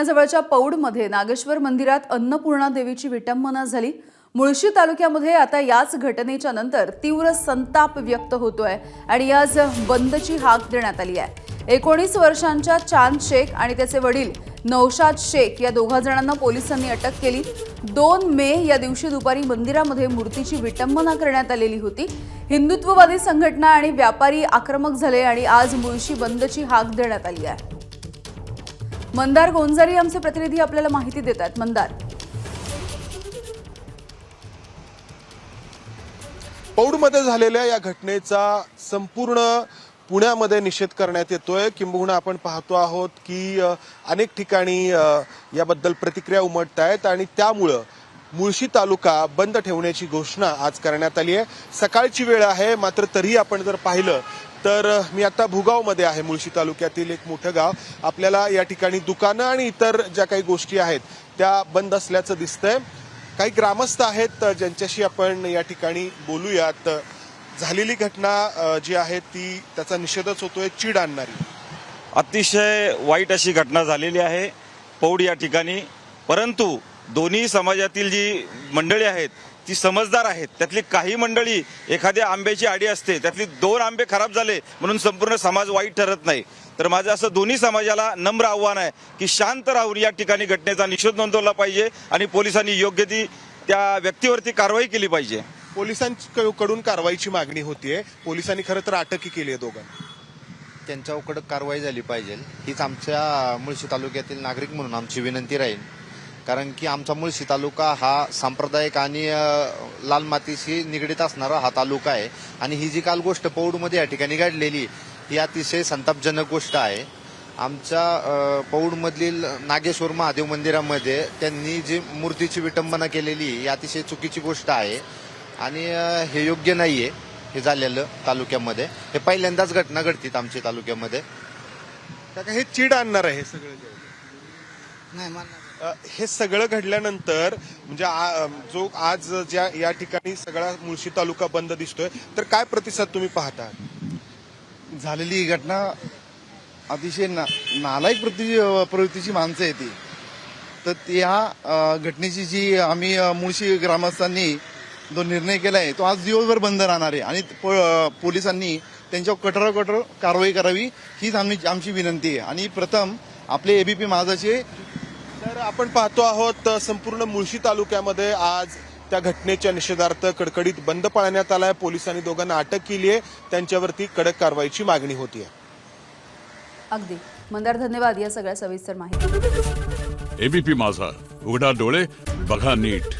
पुण्याजवळच्या पौडमध्ये नागेश्वर मंदिरात अन्नपूर्णा देवीची विटंबना झाली. मुळशी तालुक्यामध्ये आता याच घटनेच्या नंतर तीव्र संताप व्यक्त होतोय आणि आज बंदची हाक देण्यात आली आहे. एकोणीस वर्षांच्या चांद शेख आणि त्याचे वडील नौशाद शेख या दोघा जणांना पोलिसांनी अटक केली. दोन मे या दिवशी दुपारी मंदिरामध्ये मूर्तीची विटंबना करण्यात आलेली होती. हिंदुत्ववादी संघटना आणि व्यापारी आक्रमक झाले आणि आज मुळशी बंदची हाक देण्यात आली आहे. मंदार गोंजारी आमचे प्रतिनिधी आपल्याला माहिती देत आहेत. मंदार. पौडमध्ये झालेल्या या घटनेचा संपूर्ण पुण्यामध्ये निषेध करण्यात येतोय. किंबहुना आपण पाहतो आहोत की अनेक ठिकाणी याबद्दल प्रतिक्रिया उमटत आहेत आणि त्यामुळं मुळशी तालुका बंद ठेवण्याची घोषणा आज करण्यात आली आहे. सकाळची वेळ आहे मात्र तरीही आपण जर पाहिलं तर मी आता भुगावमध्ये आहे मुळशी तालुक्यातील एक मोठं गाव. आपल्याला या ठिकाणी दुकानं आणि इतर ज्या काही गोष्टी आहेत त्या बंद असल्याचं दिसतंय. काही ग्रामस्थ आहेत ज्यांच्याशी आपण या ठिकाणी बोलूयात. झालेली घटना जी आहे ती त्याचा निषेधच होतोय चीड आणणारी. अतिशय वाईट अशी घटना झालेली आहे पौड या ठिकाणी. परंतु दोन्ही समाजातील जी मंडळी आहेत ती समजदार आहेत. त्यातली काही मंडळी एखाद्या आंब्याची आडी असते त्यातली दोन आंबे खराब झाले म्हणून संपूर्ण समाज वाईट ठरत नाही. तर माझं असं दोन्ही समाजाला नम्र आव्हान आहे की शांत राहून या ठिकाणी घटनेचा निषेध नोंदवला पाहिजे आणि पोलिसांनी योग्य ती त्या व्यक्तीवरती कारवाई केली पाहिजे. पोलिसांकडून कारवाईची मागणी होतीये. पोलिसांनी खरं तर अटकही केली आहे दोघांना. त्यांच्यावर कडक कारवाई झाली पाहिजे. हीच आमच्या मुळशी तालुक्यातील नागरिक म्हणून आमची विनंती राहील. कारण की आमचा मुळशी तालुका हा सांप्रदायिक आणि लाल मातीशी निगडीत असणारा हा तालुका आहे. आणि ही जी काल गोष्ट पौडमध्ये या ठिकाणी घडलेली ही अतिशय संतापजनक गोष्ट आहे. आमच्या पौडमधील नागेश्वर महादेव मंदिरामध्ये त्यांनी जी मूर्तीची विटंबना केलेली ही अतिशय चुकीची गोष्ट आहे. आणि हे योग्य नाहीये हे झालेलं तालुक्यामध्ये. हे पहिल्यांदाच घटना घडतील आमच्या तालुक्यामध्ये. काका हे चीड आणणार आहे हे सगळं आहे. नाही मानणार हे सगळं घडल्यानंतर म्हणजे आ- जो आज ज्या या ठिकाणी सगळा मुळशी तालुका बंद दिसतोय तर काय प्रतिसाद तुम्ही पाहता झालेली ही घटना अतिशय ना नालायक प्रति प्रवृत्तीची माणसं आहे ती. तर त्या घटनेची जी आम्ही मुळशी ग्रामस्थांनी जो निर्णय केला आहे तो आज दिवसभर बंद राहणार आहे. आणि प- पोलिसांनी त्यांच्यावर कठोर कठोर कारवाई करावी हीच आम्ही आमची विनंती आहे. आणि प्रथम आपले एबीपी माझाचे तर आपण पाहतो आहोत संपूर्ण मुळशी तालुक्यामध्ये आज त्या घटनेच्या निषेधार्थ कडकडीत बंद पाळण्यात आलाय. पोलिसांनी दोघांना अटक केली आहे. त्यांच्यावरती कडक कारवाईची मागणी होती आहे अगदी. मंदार धन्यवाद या सगळ्या सविस्तर माहिती. एबीपी माझा. उघडा डोळे बघा नीट.